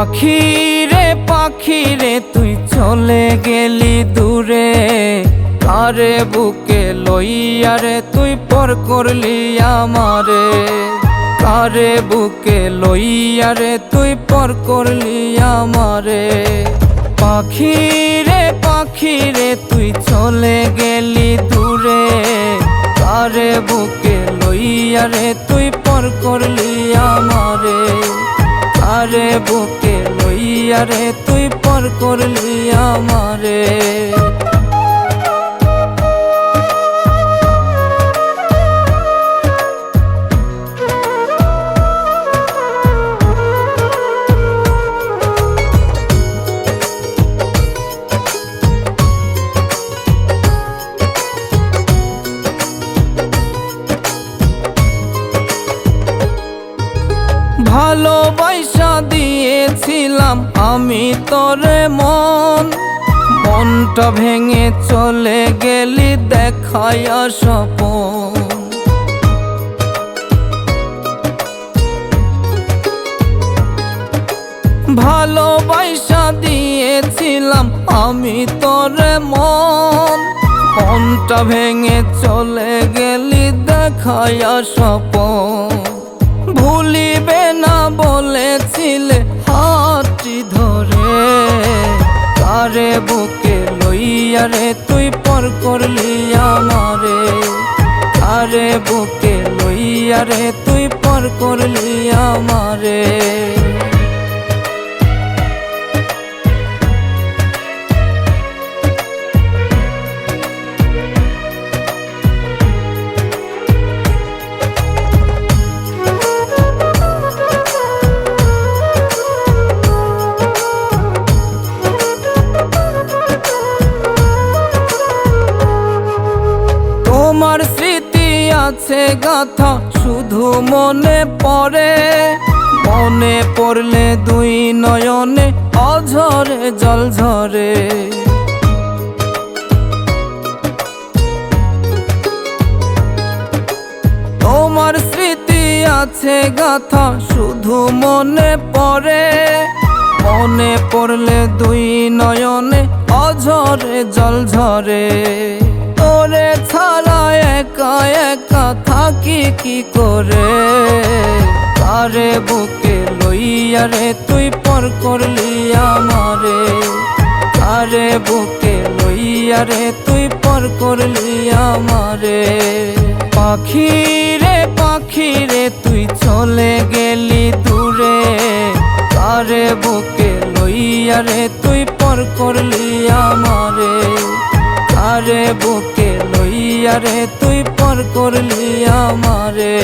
পাখি রে পাখি রে তুই চলে গেলি দূরে। আরে বুকে লইয়া রে, তুই পর করলি আমারে। কারে বুকে লইয়া রে, তুই পর করলি আমারে। পাখি রে পাখি রে তুই চলে গেলি দূরে। কারে বুকে লইয়া রে, তুই পর করলি আমারে। আরে বুকে লইয়া রে তুই পর করলি আমারে। ভালোবাসা দিয়েছিলাম, আমি তোরে মন। মনটা ভেঙে চলে গেলি দেখায়া স্বপন। ভালোবাসা দিয়েছিলাম, আমি তোরে মন। মনটা ভেঙে চলে গেলি দেখায়া স্বপন। ভুলিবে না বলেছিলে হাতটি ধরে। আরে বুকে লইয়া রে, তুই পর করলি আমারে। আরে বুকে লইয়া রে, তুই পর করলি আমারে। তোমার স্মৃতি আছে গাথা, শুধু মনে পড়ে। মনে পড়লে দুই নয়নে অঝরে, জল ঝরে। তোমার স্মৃতি আছে গাথা, শুধু মনে পড়ে। মনে পড়লে দুই নয়নে অঝরে, জল ঝরে। তোরে ছাড়া একা থাকি কি করে? কারে বুকে লইয়া রে তুই পর করলি আমারে? কারে বুকে লইয়া রে তুই পর করলি আমারে? পাখি রে পাখি রে তুই চলে গেলি দূরে। কারে বুকে লইয়া রে তুই পর করলি আমারে? আরে বুকে লইয়া রে তুই করলি আমারে।